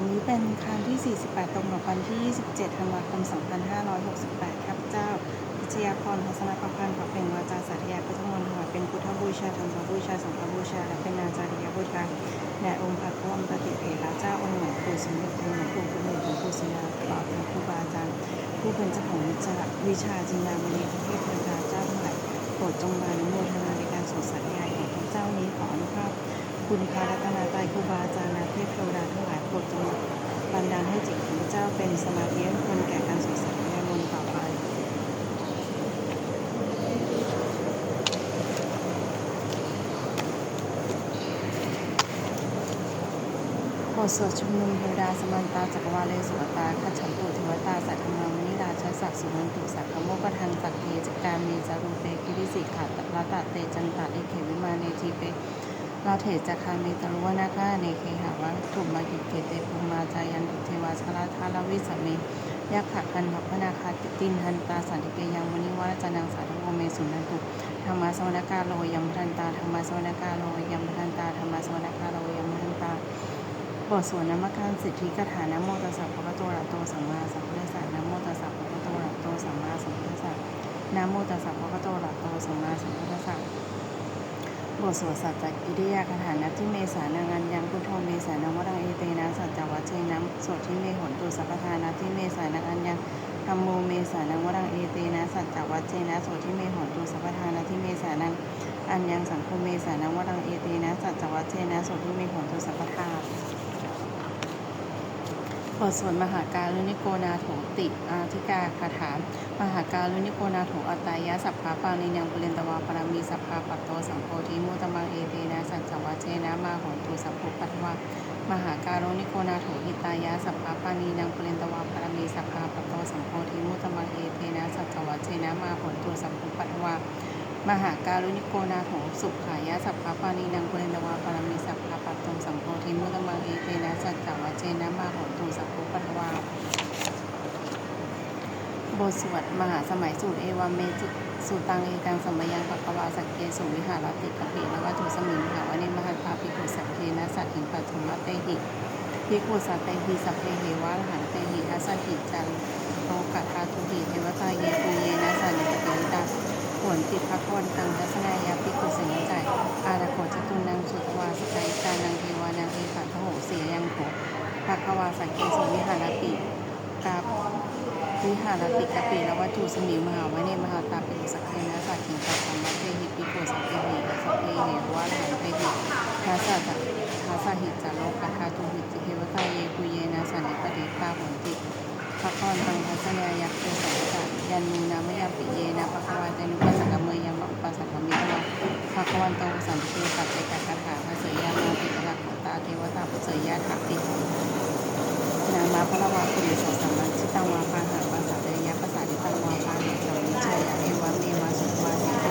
บัดนี้เป็นครั้งที่ 48 ตรงกับวันที่ 27 ธันวาคม 2568ข้าพเจ้าพิชยาพรทัศนประพันธ์ขอเป็นวาจาสาธยายพุทธมนต์ถวายเป็นพุทธบูชาธรรมบูชา สังฆบูชา และเป็นนาจาริยบูชาแด่องค์พระพรหมปฏิเถระเจ้าองค์หลวงปู่สมเด็จองค์หลวงปู่คุณหลวงปู่ศิลาตลอดทั้งครูบาอาจารย์ ผู้เป็นเจ้าของวิชาวิชาจินดามณีเทพเทวดาเจ้าทั้งหลายโปรดจงมาอนุโมทนาในการสวดสาธยายของพระเจ้านี้ขออนุภาพคุณพระรัตนตรัยครูบาอาจารย์และเทพเทวดาทั้งหลาย โปรดจงบันดาลให้จิตของพระเจ้าเป็นสมาธิคนแก่การสวดสาธยายมนต์ต่อไปบทสวดชุมนุมเทวดาสมันตาจักรวาเลสุวตาขัจฉันตุเทวตาสัตธรรมามนิราชสักสุนันตุสักขโมกทังสักเทจการเมจารุเปกิริสิกขาตะละตะเตจันตะเอเขวิมาเนทีเป ลาเถจคาเมตรุวนาคาเนเคหาวะถุมมากิเกเตภูมาจายันตุเทวาชลาทาลวิสเมยักขะกันภพนาคาติตินหันตาสันติเกยังมณิวรจนังสาธุโอเมสุนันตุธรรมาสวนกาโลยัมพันตาธรรมาสวนกาโลยัมพันตาธรรมาสวนกาโลยัมพันตาบทสวดนามการสิทธิกถานะโมตัสสะภะคะโตอะระหะโตสัมมาสัมพุทธัสสะนะโมตัสสะภะคะโตอะระโตสัมมาสัมพุทธัสสะนะโมตัสสะภะคะโตอะระหะโตสัมมาสัมพุทธัสสะ บทสวดสัจจกิริยาคาถานะที่เมสานางันยังพุทโธเมสานังวรังเอเตนะสัจจวัชเชนะสวดที่เมหนตุสัพพทานะที่เมสานางันยังธรรมโมเมสานังวรังเอเตนะสัจจวัชเชนะสวดที่เมหนตุสัพพทานะที่เมสานังอันยังสังคมเมสานังวรังเอเตนะสัจจวัชเชนะสวดที่เมหนตุสัพพทา บทสวดมหาการุณิโกนาโถติอาธิกาคาถามมหาการุณิโกนาโถอัตายะสัพพะปานิยังปรินตวาปรามีสัพพะปัตโตสังโฆทิมุตมังเอเตนะสัจจวัชเชนะมาโหนตุสัพพุปัตวามหาการุณิโกนาโถหิตายะสัพพะปานิยังปรนตวาปรมีสัพพะปัตโตสังโฆทิมุตมังเอเตนะสัจจวัชเชนะมาโหนตุสัพพุปัตวามหาการุณิโกนาโถสุขายะสัพพะปานินังปรนตวาปรมีสัพพะ สังโฆทิมุตมังเอเตนะสัจจวัชเชนะมาโหนตุสัพพุปัตวาบทสวดมหาสมัยสูตรเอวาเมจิสูตังเอกังสมัยยังภควาสักเกสุวิหารติกปินวัตุสมิงหาวานิมหันตาภิกขุสักเทนะสัตถิงปัทุมะเตหิภิกขุสัตเตหิสัพเพเหวะหันเตหิอาสัหิจันโตกัตถาทุหิเทวตาเยปุเยนะสันนิปติตา ผลติภควันตังทัศนายาภิกุสัญญจัยอาราโคจตุนังสุตวาสกายกานังเทวานังเอขันทโหเสียยังโขภควาสักเกสุวิหารติกาวิหารติกะปิและวัตถุสมิวมหาวเนมหาตาปิสักเคนะสักขิงปัสสัมมัตเตหิปิโกสักเกหิสักเกหิวะหันเตหิทัสสะทัสสะหิจาโลกะทาตุหิจิเทวตาเยปุเยนะสันนิปติตาผลติภะคอนตังทัสสะเนยักเสังกัย นมีนามยาปิเยนะภะคะวาเตนุปัสสะกเมยัมมะอุปัสสะกมิตวะภะคะวันโตสันติเตสัจเจกะคาถาภะเสยยามาปิตระขัตตาเทวตาภะเสยยาถาตินามาพระวาปุริสสัมมาชิตังวาปาหาภาษาเดยะภาษาดิตังวาปาหาสัมมิเชยะเอวะเมมาสุวาสิตุ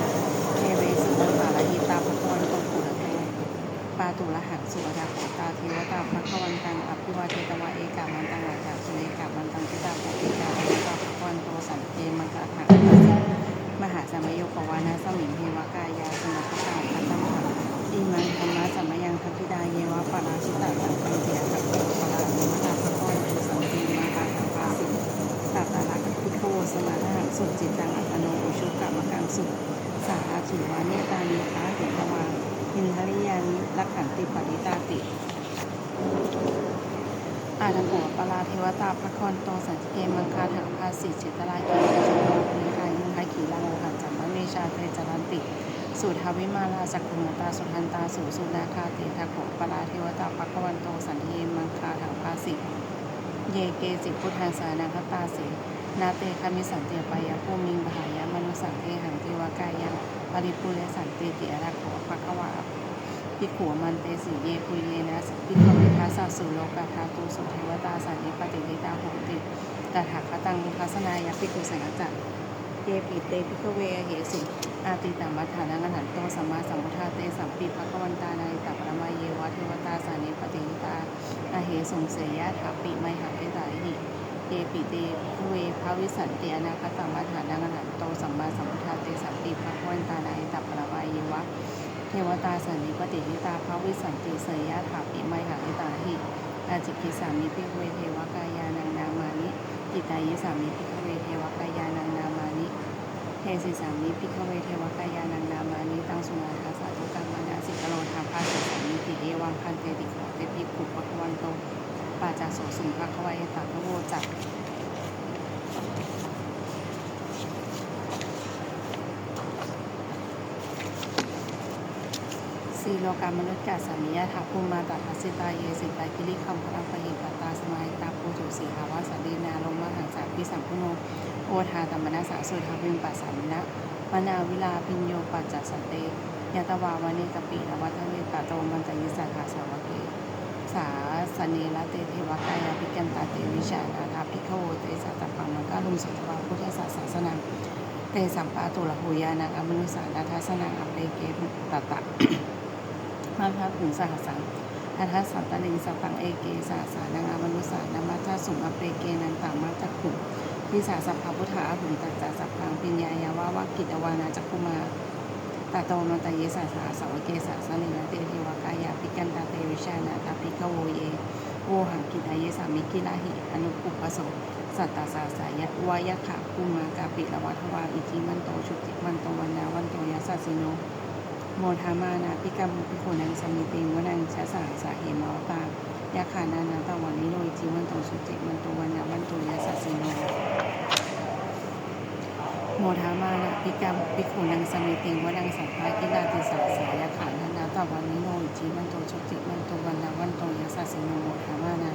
เทเวสุตังสารหิตาภควันโตปุระโตปาตุระหังสุวดาโขตาเทวตาภควันตังอภิวาเทตวะเอกามันตังวาจาสุเอกามันตังทิตาภูติกาเทวตาภควันโตสันเตมังกะหังปัสสิมหาสมัยโยกวานาสมิงเทวกายาสมัคตาคัตตัมหังอิมังธรรมะสัมมยังทัพพิดาเยวะปาราชิตาสังคันเตียทัพเพปาราเนมตาภควันโตสันเตมังกะหังปัสสิ ตัตตะลักพิโคสมานาสุจิตังอัตโนอุชุกรรมกังสุสาอาถิวาเนตานิคาหิตวาหินทริยานิลักขันติปริตาติ อาทัหัวปลาเทวตาพระคอนโตสันติเกมังคาถังภาสิจิตรายเกณจันโตปุริกายิงไคขีลังโอหันจัมมะเมชาเตจรันติสุทาวิมาลาจักขุมตาสุทันตาสุสุนาคาเตทะโขปลาเทวตาพระควันโตสันเกมังคาถังภาสิเยเกจิพุทธังสานังคตาสีนาเตคามิสันเตียปายะภูมิงบหายะมนุสังเทหังเทวกายังปริปุเรสันติเตระโขภควา ภิกขุมันเตสีเยปุเยนะภิกขเวทัสสะสุโลกาทาตุสุเทวตาสันนิปติลิตาโหติตถาคตังทัสนายะภิกขุสังฆจักเยปิเตภิกขเวเหสุอาติตัมมัฏฐานังอหันโตสัมมาสัมพุทธาเตสัมปิภควันตานาริตัปรมาเยวะเทวตาสันนิปติลิตาอาเหสงเสยยะถาปิไมหาเอตาหิเตปิเตเวภาวิสันเตอนาคตัมมัฏฐานังอนันโตสัมมาสัมพุทธาเตสัมปิภควันตานาอิตัปปะวายวะ เทวตาสันนิปติทิตาภาวิสันติเสยยะถาปิไมหาเอตาหิอาจิกิสามิพิกเวเทวกายานังนามานิกิตายิสามิพิกเวเทวกายานังนามานิเทสิสามิพิกเวเทวกายานังนามานิตังสุนาทาสาธุกัมมานาสิกโลธาภาสิสามิติเอวังคันเตติโขเตปิกุปะวันโตปาจาโสสุภะควายตาพะโวจัก สีโลกามนุษย์กาสามิยะทัพภูมาตาทัสสิตาเยสิตากิริคัมพลังปะหิปตาสมัยตาปูจุสีหาวาสดีนาลงมหังสาพิสัมพุโนโอทาตมมนาสาสุทาวิมปัสสามินะมนาวิลาพิญโยปัจจัสสเตยตวาวานิกปินวัฒเวตาโตมันตยิสาขาสาวเกสาสเนละเตเทวกายาภิกันตาเตวิชานาทาภิกขโวเตสัตตปังมังกาลุมสุตวาพุทธศาสสนังเตสัมปาตุลหุยานังอมนุสานาทัสนังอเปเกตตะ มาพระผุงสหสังทัทัสสัตตลิงสตังเอเกสาสานังามนุสานามาทัสสุอเปเกนันตามาจักขุพิสาสัพพพุทธาผุงตัจจสัพพังปิญญายาวาวากิจวานาจักคุมาตาโตนตเยสาสาสาวเกสาสนินาเตเทวกายาปิกันตาเตวิชานาตาปิกโวเยโวหังกิตายสามิกิลาหิอนุปุปโสสัตตาสาสายะวายะขะคุมากาปิละวัทวาอิจิมันโตชุติมันโตวันนาวันโตยะสัสิโน โมทามานาพิกรรมพิโคนังสมิติงวนังชะสาสาเหมาวตายาขานานาตาวันนิโนอิจิวันโตสุจิมันโตวันนาวันโตยะสัสสิโนโมทามานาพิกรรมพิโคนังสมิติงวนังสัพพากิลาติสาสายาขานานาตาวันนิโนอิจิมันโตสุจิมันโตวันนาวันโตยะสัสสิโนโมทามานา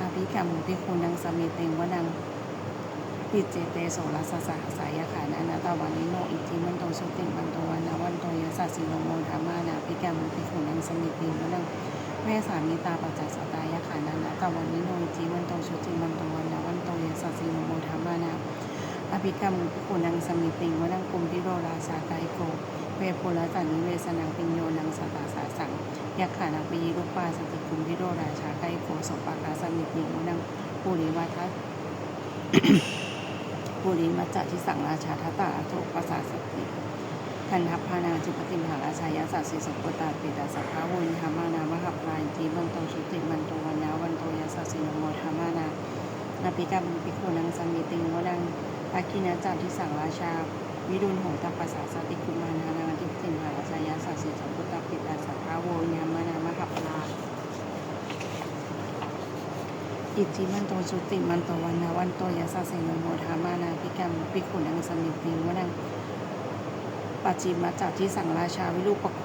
อภิกรรมพิโคนังสมิติงวนัง ปิเจเตโสรัสสะสายขานานาตาวันนิโนอิจิมันโตสุติมันโตวันนาวันโตยสัสสิโนโมธามานาพิกามุพิขุนังสมิติวนังแม่สามีตาปัจจัสตายขานานาตาวันนิโนอิจิมันโตสุติมันโตวันนาวันโตยสัสสิโนโมธามานาอภิกรรมุพิขุนังสมิติวนังกุมพิโรราชาไกโกเวปุระจันนิเวสนังปิญโยนังสตาสาสังยักขานังปิยิรุปปาสติกุมพิโรราชาไกโกสปากาสมิติวนังปุริวัทัส ปุริมัจจะที่สังราชาทัตตาโทปสาสติคันทัพพานาจุปติมหาราชายาสัสสิสปุตตาปิตาสัพพะวุญธรรมานามหาปลายทีมันโตชุติมันโตวันนาวันโตยาสัสสินโมธรรมานานาปิกาบุปิโคนังสมิติงวนังภาคินาจัที่สังราชา วิรุณโหตปัสสาสติกุมานานาทิปติมหาราชายาสัสสิสปุตตาปิตาสัพพะวุญธรรมานา มหาปลาย อิจิมันโตสุติมันโตวันนาวันโตยาสาเสนโมธามานาพิกรรมปิขุนังสมิติงวนังปัจจิมาจากที่สังราชาวิรูปโข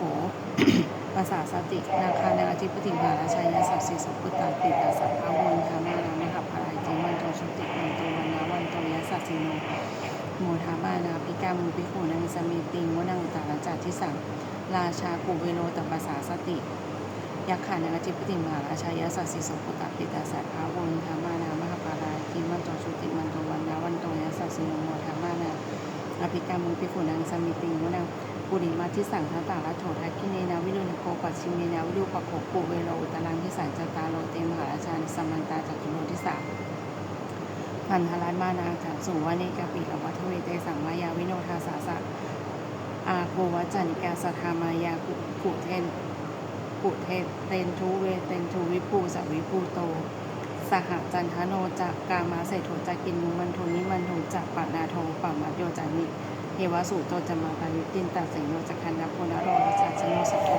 ภาษาสตินาคานาอธิปติมาราชายาสัสสิสัพพุตตาปิตาสัพพะวุญธามานามหาภารายจิมันโตสุติมันโตวันนาวันโตยาสัสสิโนโมธามานาพิกรรมปิขุนังสมิติงวนังตาลจากที่สังราชากุเวโรตภาษาสติ ยักขานาจิปติมหาราชายาสัสสิสุปุตติตาสัพพาวุญธรรมานา มหาปาราทิมันโตชุติมันโตวันนาวันโตยาสัสสิโนโมธรรมานาอภิกรรมุปิขุนังสมิติงวนังปุริมาทิสังทัตตาลัโถทักขิเนนาวิรุณโคปัชชิเมนาวิรุปโขปุเวโรอุตลังทิสังจตาโลเตมหาราชานิสมมันตาจัตุโลทิสาพันธรัตมานาจักสุวานิกาปิลวัทเวเตสังมายาวิโนทาสาสะอาโกวัจจานิกาสัทธามายากุเทน ปุเทเตนทุเวเตนทุวิภูสวิภูโต สหจันทโนจะกามาเศรษโถจะกินมุมันโทนิมันโทจะปะนาโทปะมัดโยจานิเทวสูโตจะมาตาลิตินตาเสงโยจะคันดับโพนโรวสัจโนสัทโท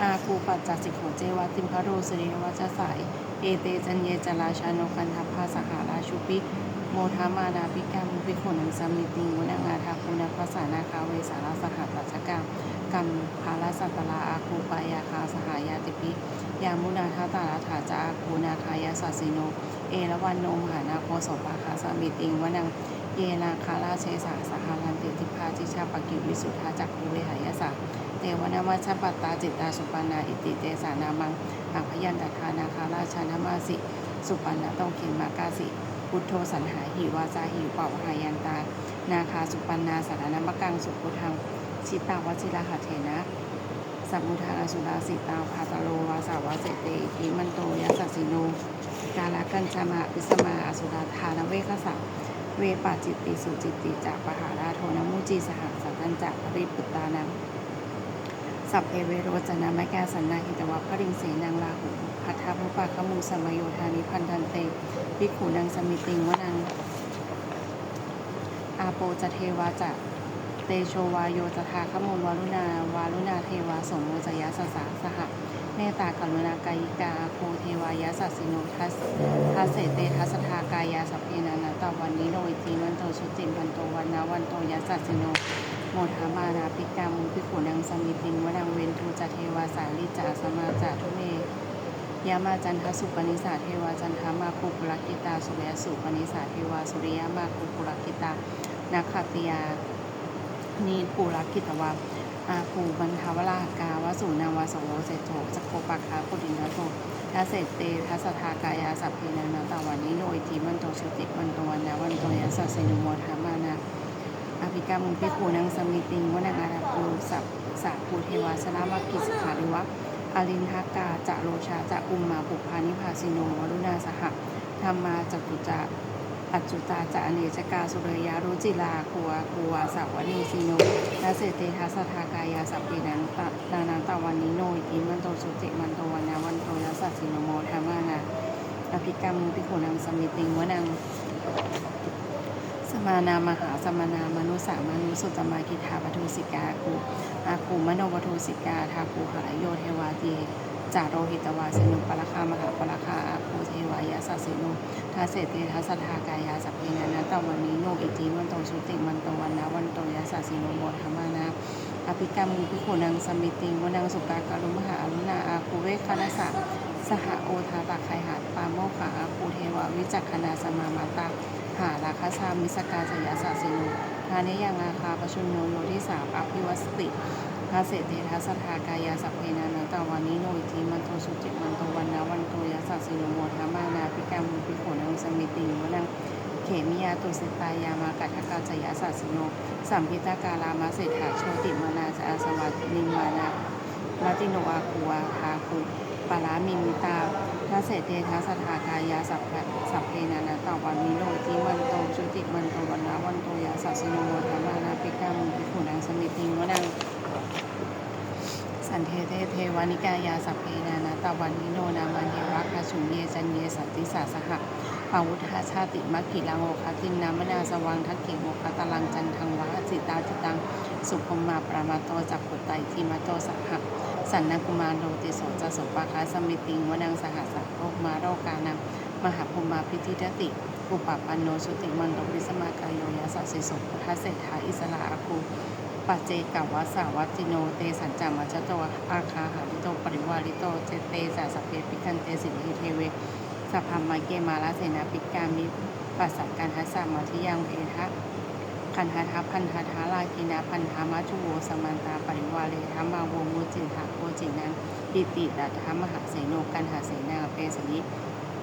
อาคูปัจจสิกโขเจวาติมพะโรสริวัจสายเอเตจันเยจราชาโนคันทัพพาสหาราชุปิ โมทามานาพิกรรมพิโขนังสามิติงวนังอาทาคุณภาษานาคาเวสาราสหัตัชกรรมกรรมภาลสัตตลาอาคูปายาคาสหายาติปิยามุนาทาตาลาถาจาอาคูนาคายาสัสิโน เอละวันโนมหานาโคสปาคาสามิติงวนังเยนาคาราเชสาสหารันติติพาจิชาปกิวิสุทธาจักขุเวหายาสาเตวนาวัชปัตตาจิตตาสุปานาอิติเตสานามังอัพยันตคานาคาราชานามาสิ สุปันนะต้องเขียนมากาสิ พุทโธสันหาหิวาจาหิวเป่าหายันตา นาคาสุปันนาสารนามกังสุพุทังชิตาวชิระหะเถนะสัมมุทาอสุราสิตาภาตโลวาสาวาเสเตอิทิมันโตยัสสิโนกาลกันชมาพิสมาอสุราธานเวคสะเวปาจิตติสุจิตติจากปหาราโทนมุจีสหัสสัตันจากปริปุตตานัง สัพเพเวโรจนะมะแกสันนาหิตวะพริงเสนังลาหูพัทธพุปะขมุสมโยธานิพันธันเตภิขุนังสมิติงวนังอาโปจะเทวาจะเตโชวาโยจะทาขมูลวารุณาวารุณาเทวาสมโมจยะสสาสหะเมตตากรุณากายิกาอาโปเทวายะสัสสิโนทัสทัสเสเตทัสทากายาสัพเพนานาตาวันนี้โดยจีมันโตชุติวันโตวันนาวันโตยะสัสสิโน โมทามานาปิกามุพิขุนังสมิติงวนังเวนทูจะเทวาสาลิจาสมาจาทุเมยามาจันทสุปนิสาเทวาจันทามาคุปุรกิตาสุริยสุปนิสาเทวาสุริยมาคุปุรกิตานาคาติยานีปุรกิตวาอาภูบันทาวรากาวสุนาวาสโวเสโจสกโคปะคาปุรินทโตทัสเสเตทัสทากายาสัพเพนันาตาวันนี้โดยทีมันโตชุติมันโตวันนาวันโตยาสัสเสนุโมทามานา อภิกามุพิคูนังสมิติงวนังอาราภูสัพสะภูเทวาสนามากิสขาริวะอรินทากาจะโลชาจะอุมมาปุพานิพาสิโนวรุณาสหธรรมาจตุจะปัจจุตาจะอเนจกาสุเรยารุจิลาคัวคัวสาวนีสิโนนาเสเตทัสทากายาสัพเพนันตนานังตะวันนิโนอิมันโตสุติมันโตวันนาวันโตยัสสะสิโนโมธามานาอภิกรรมพิขุนังสมิติงวนัง มานามหาสมานามนุสามนุสุตมากิทาปทุสิกาคูอาคูมโนปทุสิกาทาคูหะโยเทวาตีจาโรหิตวาสนุปรคามหาปรคาอาคูเทวายาสัสสินุทัสเสเตทัสทากายาสัพเพนานาตวันนี้โนอิติมันโตชุติมันโตวันนาวันโตยาสัสสินุโมธรรมานาอภิกรรมุพิโขนังสมิติงวนังสุกากาลุมหาอรุณาอาคูเวคคณสะสหโอทาตาไคหาปาโมขาอาคูเทวาวิจักขณาสมามาตา หาราคาชามิสกาสยาสาสิโนทานิยังอาคาปชุนโนโยที่สามอภิวัสติทาเสเตทัสทากายาสัพเพนานาตาวันนี้โนอิทีมันโทสุจิมันโตวันนาวันโตยาสัสิโนโมทามานาปิกามุปิโขนังสมิติวนังเขมิยาตุสิตายามากัทกาจยาสัสิโนสัมพิตากาลามาเศรษฐาโชติมานาจะอาสวัตนิมมานามาติโนอาคูวาทาคุปารามิมิตา ทัสเสเตทัสทากายาสัพสัพเพนานาตาวันนิโนจิมันโตชุติมันโตวันนาวันโตยาสัสสิโนโมธามานาปิกามุปิขุนังสมิติงวนังสันเทเทเทวานิกายาสัพเพนานาตาวันนิโนนามันเยวะคาชุนเยจันเยสัตติสาสหะปาวุธาชาติมัคคิลังโอคาตินนามนาสวังทักเขโมคาตลังจันทังวะจิตาจิตังสุภมมาปรามาโตจักขุตไตทีมาโตสัพพะ สันนกุมารโลติโสจะสปาคาสมิติงวนังสหัสสะโรคมาโรกานังมหาภูมาพิธิทติปุปปปันโนสุติมันโตวิสมากายโยยาสัสสิโสพุทธเศรษฐาอิสระอาคูปัจเจกวัสาวัจิโนเตสัญจามัจจโตอาคาหาริโตปริวาริโตเจเตจาสเพปิกันเตสิริเทเวสัพพามาเกมาลาเสนาปิกามิปัสสักการทัสสามาทิยังเอทะ คันหาทาพันหาทาลากินาพันธามาจุโวสมันตาปริวาเลธรรมาโวมุจินหาโคจินังปิติดัตถมหาเสโนกันหาเสนาเปสนิ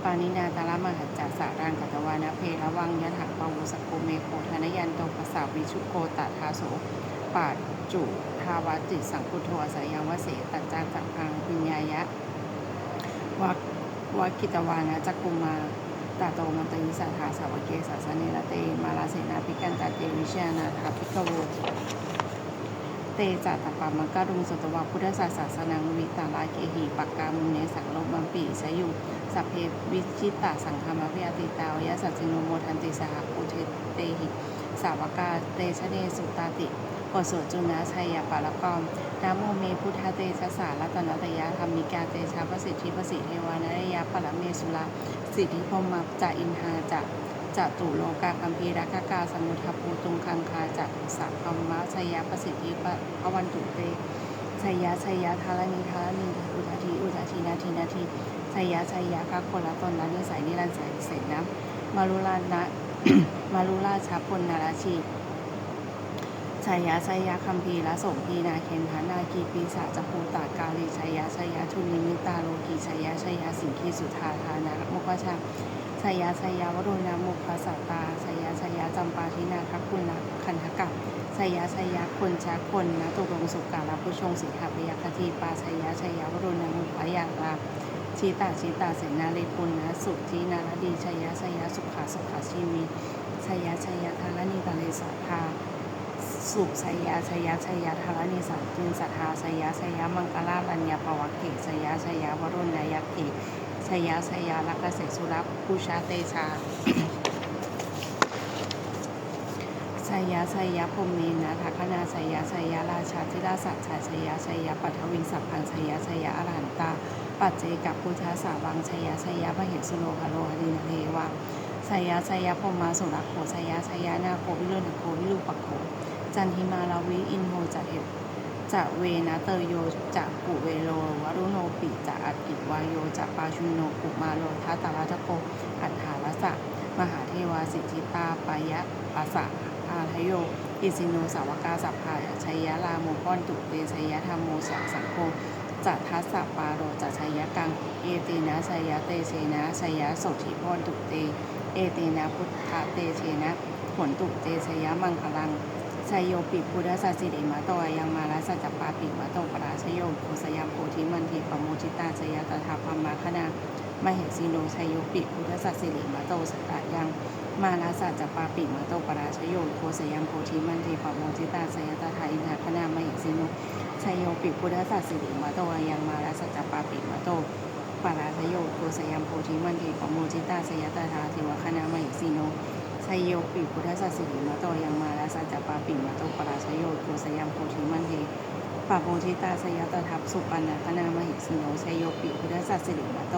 ปานินาตาลมหัจจาสารังกัตวานะเพระวังยะถาปาวุสโกเมโคธนยันโตภาษาวิชุโกตทาโสปาจุทาวาจิสังคุโทสายังวเสตัจจาจักพังปิญญายะวักวักกิตวานะจักกุมา ตาโตมันตยิสาธาสาวกเกสาสเนรเต มาลาเสนาปิกันตาเตวิชยานาถาปิกโวเตจัตปามังการุงสตวะพุทธศาสนานังวิตาลาเกหีปักกามุเนสังโลมัมปีสยุสัพเพวิชิตาสังฆามาพิยติตาวยาสัจจิโนโมทันติสหปุเทเตหิสาวกาเตชะเนสุตาติโกโสจุนาชัยยปาลกอมนะโมเมพุทธเตชะสารัตนตยาธรรมิกาเตชะประสิทธิประสิทธิเทวานายะปรเมสุลา สิทธิพรหมจะอินหาจะจะตุโลกาคัมพีรักกาสมุทภูตุงคังคาจะสัพพมะชยประสิทธิปะวันตุเตชยชยทารณีทารณีอุทาทีอุทาทีนาทีนาทีชยชยกาคนละตนละนิสัยนิรันดร์สายเสร็จนะมารุลานะมารุราชพลนาราชี ชายาชายาคัมภีร์ละสมพีนาเคนทานาคีปีศาจภูตากาลีชายาชายาทุนิมิตาโลกีชายาชายาสิงคีสุธาธานามุขชาชายาชายาวโรนามุขสาตตาชายาชายาจำปาทินาคคุณนาคันธกัปชายาชายาคนชาคนนะตุรงสุกาลาผู้ชงสิงหาพยาคทีปาชายาชายาวโรนามุขยางลาชีตาชีตาเสนาเลปุณนะสุจีนารดีชายาชายาสุขาสุขาชีวีชัยยะชัยยะธารณีตะเลสัทธา สุชัยยะชัยยะชัยยะธารณีสัตตินสัทธาชัยยะชัยยะมังกลาลัญญาปวักเกชัยยะชัยยะวรุณนายักเกชัยยะชัยยะลักขเสสุรับภูชาเตชาชัยยะชัยยะพมเมนะทักขณาชัยยะชัยยะราชาธิราชาชาชัยยะชัยยะปัทวิงสัพพังชัยยะชัยยะอรหันตา ปัจเจกับพุทธสาวังชัยยะชัยยะพระเหสุโลหะโลหะดีนเทวะชัยยะชัยยะพรหมาสุรโขชัยยะชัยยะนาโควิโรณโควิรูปโข จันทิมาลาวิอินโหจะเอจะเวนะเตโยจะกุเวโลวรุโนปิจะอัตติวายโยจะปาชุนโนกุมาโลทัตตารัตโกอัฏฐารสะมหาเทวาสิทธิตาปายะปัสสะอาทโย อิสิโนสาวกาสัพพายชัยยะลาโมป้อนตุเตชัยยะธรรมโมสังสังโฆจัทัสสะปาโรจัชัยยะกัง เอเตนะชัยยะเตเชนะชัยยะโสธิป้อนตุเต เอเตนะพุทธเตเชนะผลตุเตชัยยะมังคลัง ชยโยปิพุทธสัสสิริมาโตยังมาลาสัจจปาปิมาโตปราชโยโคสยามโพธิมันทีปโมจิตาชยตถาพมมาคณามเหสีโนชยโยปิพุทธสัสสิริมาโตสตตายังมาลาสัจจปาปิมาโตปราชโยโคสยามโพธิมันทีปโมจิตาชยตถาอินทคณามเหสีโนชยโยปิพุทธสัสสิริมาโตยังมาลาสัจจปาปิมาโตปราชโยโคสยามโพธิมันทีปโมจิตาชยตถาเทวคณามเหสีโน ชัยโยปิพุทธสัสสิริมาโตยังมาลาสัจจปาปิมาโตปราชโยโกสยามโพธิมันเทปาโพธิตาสยตทัพสุปันนาคณามหิสิโนชัยโยปิพุทธสัสสิริมาโต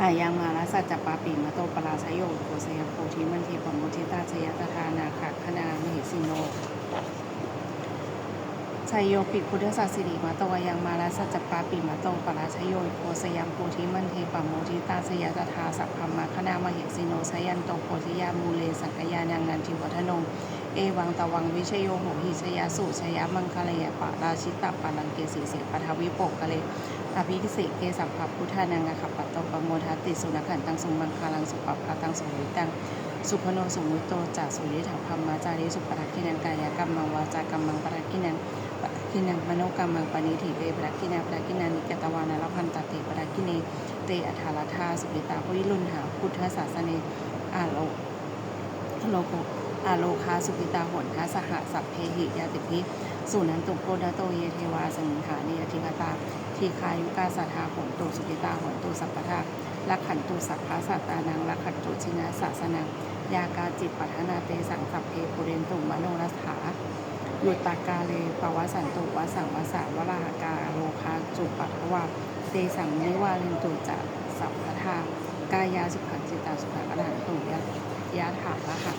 อายังมาลาสัจจปาปิมาโตปราชโยโกสยามโพธิมันเทปาโพธิตาสยตทานาคคณามหิสิโน ชัยโยปิพุทธสัสสิริมาโตยังมาลาสัจปาปิมาโตปราชโยโคสยามโพธิมันเทปโมทิตาสยาตถาสัพพมมาคณามเหสิโนสยันโตโพธิยามูเลสังกยานังนันทิวัฒนงเอวังตะวังวิชโยโหหิชยาสุชยมังคลยปะราชิตะปาลังเกสีเสปทวิปกะเลอภิเสกเกสัพพพุทธานังอคัปปตโตปโมทัติสุนัขันตังสุมังคลังสุปปะตังสุวิตังสุขโนสุมุตโตจาสุริถังพัมมาจาริสุปรักขินังกายกรรมมังวาจากรรมังปรักขินัง นันังมโนกรรมังปณิถิเตปรักินังปรักขินังนิกตวานาลพันตติปรักขิเนเตอัฏฐาลธาสุปิตาวิรุณหาพุทธศาสเนอาโลโลโกอาโลคาสุปิตาหนทาสหสัพเพหิยาติพิสุนันตุโกดโตเยเทวาสังหานิยธิกตาทีคายุกาสัทธาหนตุสุปิตาหนตุสัพพทาลักขันตุสัพพะสัตตานังลักขันตุชินาสาสนังยากาจิตปัฒนาเตสังสัพเพปุเรนตุมโนรัสถา ยุตตากาเลปวสันตุวสังวสาวราหกาโลคาจุปัทวาเตสังนิวาลินตุจะสัพพทากายาสุขันจิตาสุขังอรหันตุยะยะถาละหัง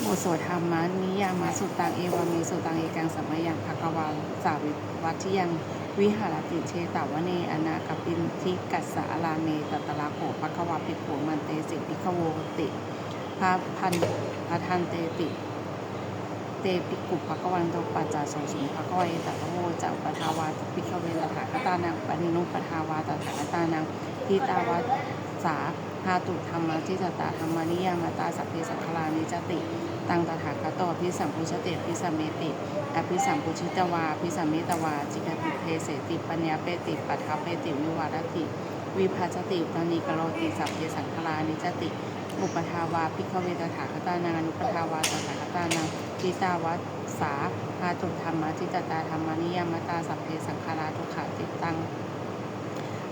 โมโสธรรมานิยามาสุตังเอวามีสุตังเอกังสัมมยังภะกวาสาวิวัติยังวิหารติเชตาวเนอนาคปินทิกัสสะอาลาเมตตะลาโภภควาปิโขมันเตสิปิขโวติพระพันพระทันเตติ เตปิกุภควันโตปัจจาโสสุภควายตัตโวจะอุปทาวาปิขเวตถาคตานังปณิโนปทาวาตถาคตานังทิตาวาสาหาตุธรรมทิตตาธรรมานิยามตาสัพเพสัคลานิจติ ตังตถาคตโตอภิสัมพุชเตอภิสัมเมติอภิสัมพุชิตวาอภิสัมเมตวาจิกติเพเสติปัญญาเปติปัทถเปติวิวารติวิภัชติตานิกโรติสัพเพสังคลานิจติ อุปทาวาพิกเวตถาคตานังอนุปทาวาตถาคตานังทิตาวัสสาหาตุธรรมทิตตาธรรมนิยามตาสัพเพสังคาราทุขาติตัง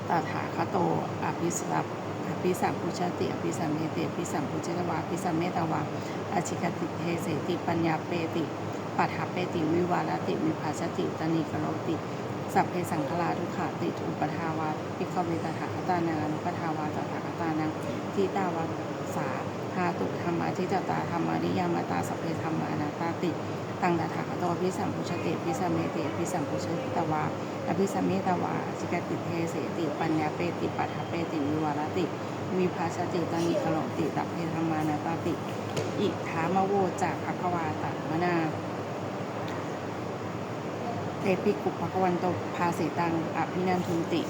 ตถาคโตอภิสัพอภิสัมพุชติอภิสัมเมติอภิสัมพุชตวาอภิสัมเมตวาอชิกติเทเสติปัญญาเปติปัฏฐเปติวิวารติวิภาชติตนิกโรติสัพเพสังคลาทุขาติอุปทาวาพิกเวตถาคตานังอนุปทาวาตถาคตานังทิตาวัส สาหาตุธรรมาทิตตาธรรมานิยามตาสัพเพธรรมานาตาติ ตังตถาคตพิสัมพุชติพิสัมเมติพิสัมพุชติตวาอภิสัมเมตวาจิกติเทเสติ ปัญญาเปติปัฏฐเปติวิวารติวิภาชติตานิกโลติสัพเพธรรมานาตาติ อิทามโวจากภควาตมนาเตปิกุภควันโตภาสิตังอภินันทุนติ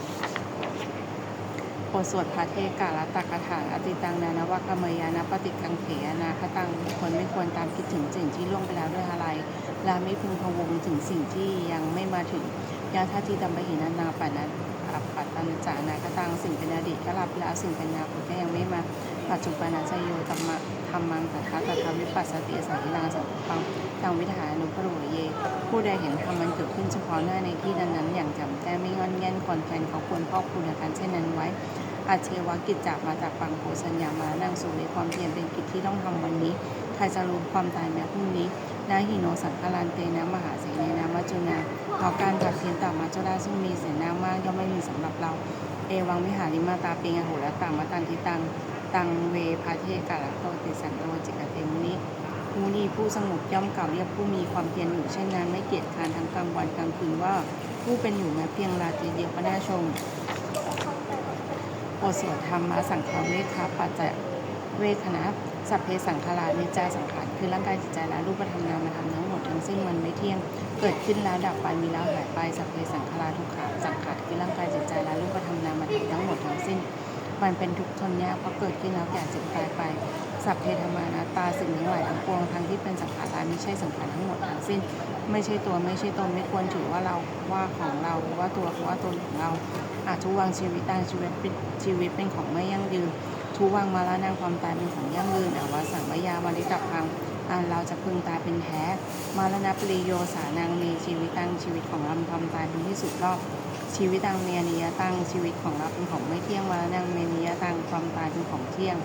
ทสวดพระเทศกาลตักถาอติตังนานวะกมยานปฏิกังเขอนาคตังคคลไม่ควรตามคิดถึงสิ่งที่ล่วงไปแล้วด้วยอะไรและไม่พึงพวงถึงสิ่งที่ยังไม่มาถึงยาทาจิตัมปหินานาปันนัปัตตันจานาคตังสิ่งเป็นอดีตก็รับแล้วสิ่งเป็นอนาคตก็ยังไม่มาปัจจุบันชโยธรรมะธรรมังตถาตถาวิปัสสติสังฆลังสังปังตังวิถานุพโรเย ผู้ใดเห็นธรรมมันเกิดขึ้นเฉพาะหน้าในที่นั้นๆอย่างจำแจ้งไม่งอนแง่นคอนแคนเขาควรพอกคุณอาการเช่นนั้นไว้ อาเชวกิจจากมาจากปังโภสัญญามานังสู่ในความเพียรเป็นกิจที่ต้องทำวันนี้ใครจะรู้ความตายแม้พรุ่งนี้นาหิโนสังฆลันเตนะมหาเสนนามัจจุนาเพราะการผัดเพียรต่อมาเจ้าได้ซึ่งมีเสนามากย่อมไม่มีสำหรับเรา เอวังวิหาริมาตาเปิงอโหและต่างมาตันทิตังตังเวพาเทกาลโตติสันโตจิกเตมุนิมุนีผู้สงบย่อมเก่าเรียกผู้มีความเพียรอยู่เช่นนั้นไม่เกียจคร้านทั้งกลางวันกลางคืนว่าผู้เป็นอยู่แม้เพียงราตรีเดียวก็น่าชม บทสวดธรรมมาสังขารเวคาปัจจเวคณะสัพเพสังขารานิจจาสังขารคือร่างกายจิตใจและรูปธรรมนามธรรมทั้งหมดทั้งสิ้นมันไม่เที่ยง เกิดขึ้นแล้วดับไปมีแล้วหายไปสัพเพสังขาราทุกขาสังขารคือร่างกายจิตใจและรูปธรรมนามธรรมทั้งหมดทั้งสิ้น มันเป็นทุกข์ทนยากเพราะเกิดขึ้นแล้วแก่เจ็บตายไปสัพเพธรรมานาตตาสิ่งทั้งหลายทั้งปวงทั้งที่เป็นสังขารไม่ใช่สังขารทั้งหมดทั้งสิ้น ไม่ใช่ตัวไม่ใช่ตนไม่ควรถือว่าเราว่าของเราว่าตัวว่าตนของเรา อาทุวังชีวิตต่างชีวิตเป็นชีวิตเป็นของไม่ยั่งยืน ทุวังมาละนางความตายเป็นของยั่งยืนอาวาสังวายามาริกับพังอันเราจะพึงตายเป็นแท้ มาละนาปริโยสานางมีชีวิตตั้งชีวิตของเราความตายเป็นที่สุดรอบชีวิตตังเมียนิยตั้งชีวิตของเราเป็นของไม่เที่ยงมาละนางเมนิยตั้งความตายเป็นของเที่ยง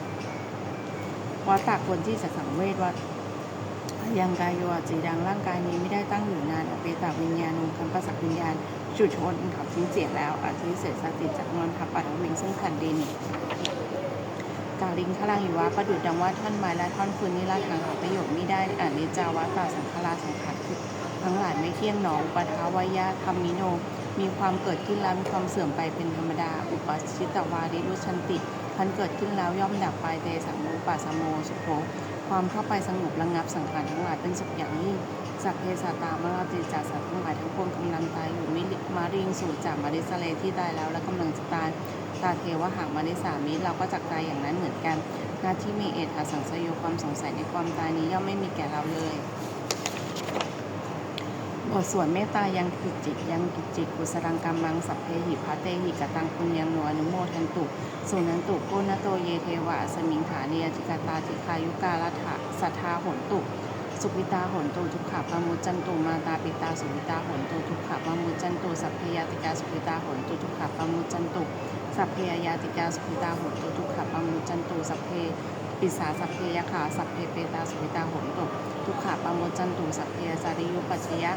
วัตตะควรที่จะสังเวชว่ายังกายโยอาจีดังร่างกายนี้ไม่ได้ตั้งอยู่นานอเปตาวิญญาณุคัมปสักวิญญาณ จุดชนขับทิ้งเสียแล้วอาทิเสสติจากนอนทับปัตวิงซึ่งขันดินกาลิงขลังอยู่ว่าประดุดดังว่าท่อนไม้และท่อนฟืนนี้ละทางหาประโยชน์ไม่ได้อานิจาวะตาสังขารสังขารคือทั้งหลายไม่เที่ยงหนออุปทาวายะธรรมิโน มีความเกิดขึ้นแล้วมีความเสื่อมไปเป็นธรรมดา อุปชิตวาริรุชันติพันเกิดขึ้นแล้วย่อมดับไปเตสังโมปัสโมสุโขความเข้าไปสงบระงับสังขารทั้งหลายเป็นสุขอย่างยิ่ง สัพเพสัตตามราติจาสัตว์ทั้งหลายทั้งปวงกำลังตายอยู่มิลิมาริงสูจากมาริสเลที่ตายแล้วและกำลังจะตายตาเทวะหางมาริสามิเราก็จักตายอย่างนั้นเหมือนกันหน้าที่มีเอตหาสังสยโยความสงสัยในความตายนี้ย่อมไม่มีแก่เราเลยบทสวดเมตตายังกิจจิตยังกิจจิตกุสรังกรรมังสัพเพหิพาเตหิกตังปุญญังโนอนุโมทันตุสุนันตุโกนโตเยเทวะสมิงฐาเนียจิกตาจิคายุกาลัฐะสัทธาหนตุ สุวิตาหนตุทุกขะปะมุจจันตุมาตาปิตาสุวิตาหนตุทุกขะปะมุจจันตุสัพเพยาติกาสุวิตาหนตุทุกขะปะมุจจันตุสัพเพยาติกาสุวิตาหนตุทุกขะปะมุจจันตุสัพเพปิสาสัพเพยาขาสัพเพเปตาสุวิตาหนตุทุกขะปะมุจจันตุสัพเพสาริยุปัชยะ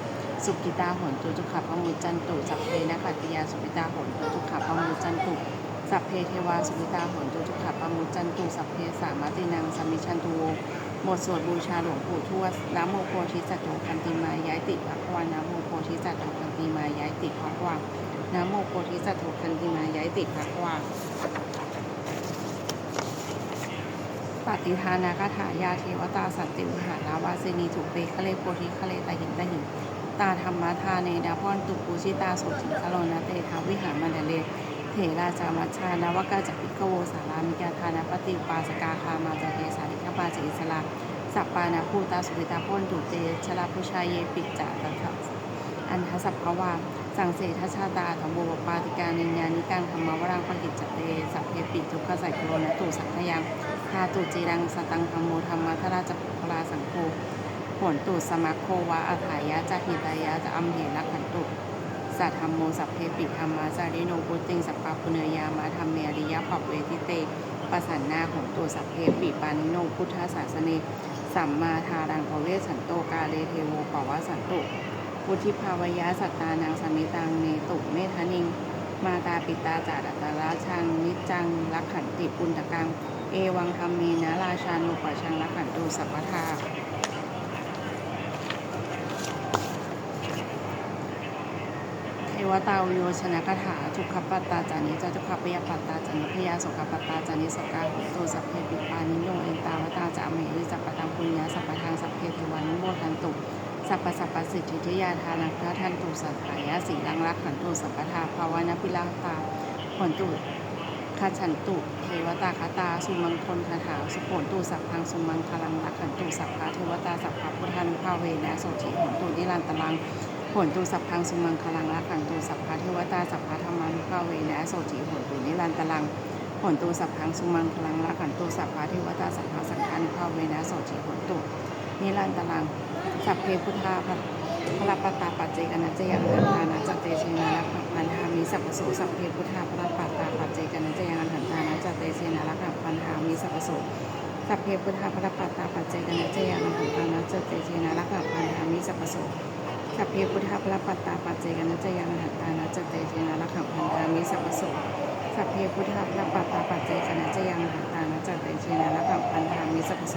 สุกิตาหนตุทุกขะปะมุจจันตุสัพเพนะขัตติยาสุวิตาหนตุทุกขะปะมุจจันตุสัพเพเทวาสุวิตาหนตุทุกขะปะมุจจันตุสัพเพสามาตินังสมิชันตุ โวหมดสวดบูชาหลวงปู่ทวดนะโมโพธิสัตว์คันติมาย้ายติภควานะโมโพธิสัตว์คันติมาย้ายติภควานะโมโพธิสัตว์คันติมาย้ายติภควาปฏิทานาคาถายาเทวตาสันติวหาราวาสินีถูกเปคะเลโพธิคะเลตาหินตาหินตาธรรมทาเนดาพรตุปูชิตาโสจิคโลนาเตทาวิหารมันเดเลเถราจามัชชานวกาจักปิกโวสารามิกาทานปฏิปาสกาคามาจเทสา ริกปาจอิสลาสัปปานาภูตาสุวิตาพ้นตุเตชลาพุชายเยปิจจาตัสอันทสัพพวาสังเสทชาตาธรรมโวปาติกานิญญานิกังธรรมวรังปกิจจเตสัพเพปิทุกขสัยโกรนตุสังขยังทาตุจีรังสตังธรรมโมธรรมะทราจปุคลาสังโฆผลตุสมัคโควะอาถายะจะหิตายะจะอัมเหรักขันตุสัทธรรมโมสัพเพปิธรรมาสาริโนปุติงสัพพะปุเนยามาธรรมเมริยะปัปเวทิเต ประสันนาของตัวสัพเพปิปานิโนพุทธศาสเนสัมมาทารังพเวสันโตกาเลเทโวปวะสันตุพุทธิภาวยะสัตตานางสมิตังเนตุเมธนิง มาตาปิตาจารัตราชังนิจังรักขันติปุณตะกัง เอวังธรรมเมนะราชานุปชังรักขันตุสัพพทา เทวตาวิโยชนะคาถาทุกขปัตตาจานิจาทุขปยปัตตาจานิพยาสุขปัตตาจานิสกาโตุสัพเพปิปานิโนเอตาวตาจามหิจัปปตังปุญญาสัพพทางสัพเพเทวานุโมทันตุสัพพสัพพสิทธิทิยาทานังพระทันตุสัทธายะสีลังรักขันตุสัพพทาภาวนาพิลาตาผลตุคาฉันตุเทวตาคาตา สุมังคลคาถาสุโขนตุสัพพังสุมังคลังรักขันตุสัพพะเทวตาสัพพะพุทธานุภาเวนะโสติผลตุนิรันตลัง ผลตูสัพพังสุมังคลังละขังตูสัพพะเทวตาสัพพะธรรมานุภาเวนะโสจิผลตูนิรันตลังผลตูสัพพังสุมังพลังละขันตูสัพพาเทวตาสัพพาสังฆานุภาเวนะโสจิผลตุนิรันตลังสัพเพพุทธาพระระปัตาปัจเจกนัจจยังหันตานะจัตเตเชนะรักขังพันธามิสัพพโสสัพเพพุทธาพระปตาปัจเจกนัจจยังหันตานะจัตเตเชนะรักขังพันธามิสัพพโสสัพเพพุทธาพระปตาปัจเจกนัจจยังหันตานะจัตเตเชนะรักขังพันธามิสัพพโส สัพเพพุทธะพระปัตตาปัจเจกนัจจยังหัตตานัจเตเจนะระขังพันธามิสัพพโสสัพเพพุทธะพระปัตตาปัจเจกนัจจยังหัตตานัจเตเจนะระขังพันธามิสัพพโส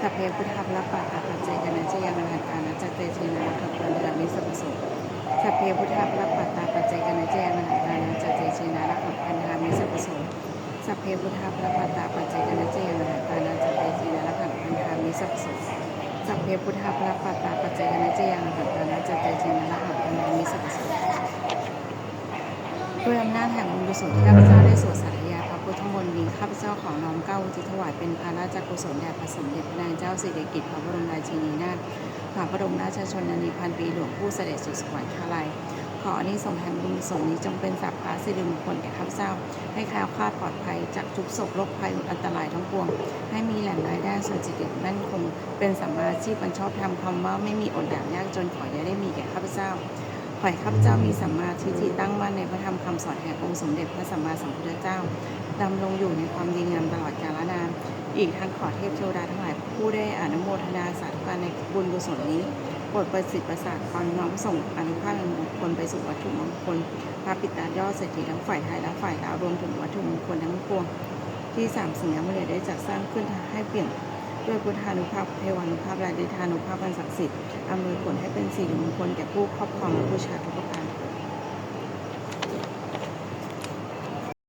สัพเพพุทธะพระปัตตาปัจเจกนัจจยังหัตตานัจเตเจนะระขังพันธามิสัพพโสสัพเพพุทธะพระปัตตาปัจเจกนัจจยังหัตตานัจเตเจนะระขังพันธามิสัพพโสสัพเพพุทธะพระปัตตาปัจเจกนัจจยังหัตตานัจเตเจนะระขังพันธามิสัพพโส สัพเพพุทธาพระปัตตาปัจเจกนัจจยังหัตตานัจจเตเจนะระหัตถนามิสัพพโสด้วยอำนาจแห่งบุญกุศลที่ข้าพเจ้าได้สวดสาธยายพระพุทธมนต์นี้ข้าพเจ้าขอน้อมเก้าอุทิศถวายเป็นภาราชกุศลแด่พระสมเด็จพระนางเจ้าสิริกิติ์พระบรมราชินีนาถพระบรมราชชนนีพันปีหลวงผู้เสด็จสู่สวรรคาลัย ขออนิสงส์แห่งบุญกุศลนี้จงเป็นสัพพะสิริมงคลแก่ข้าพเจ้า ให้แคล้วคลาดปลอดภัยจากทุกโศกโรคภัยอันตรายทั้งปวง ให้มีแหล่งรายได้ส่วนจิตเด็ดมั่นคง เป็นสัมมาชีพอันชอบทำคำว่าไม่มีอดอยากยากจนขออย่าได้มีแก่ข้าพเจ้าขอให้ข้าพเจ้ามีสัมมาทิฏฐิตั้งมั่นในพระธรรมคำสอนแห่งองค์สมเด็จพระสัมมาสัมพุทธเจ้าดำรงอยู่ในความดีงามตลอดกาลนาน อีกทั้งขอเทพเทวดาทั้งหลายผู้ได้อนุโมทนาสาธุการในบุญกุศลนี้ กดประสิทธิ์ประสาทความน้อมส่งอนุภาพแห่งมงคลไปสู่วัตถุมงคลพระปิตายอดเศรษฐีทั้งฝ่ายไทยและฝ่ายลาวรวมถึงวัตถุมงคลทั้งปวงที่สามสิ่งนี้เมื่อได้จัดสร้างขึ้นให้เปลี่ยนด้วยพุทธานุภาพเทวานุภาพและฤทธานุภาพอันศักดิ์สิทธิ์อำนวยผลให้เป็นสิริมงคลแก่ผู้ครอบครองและผู้ชาทุกประการ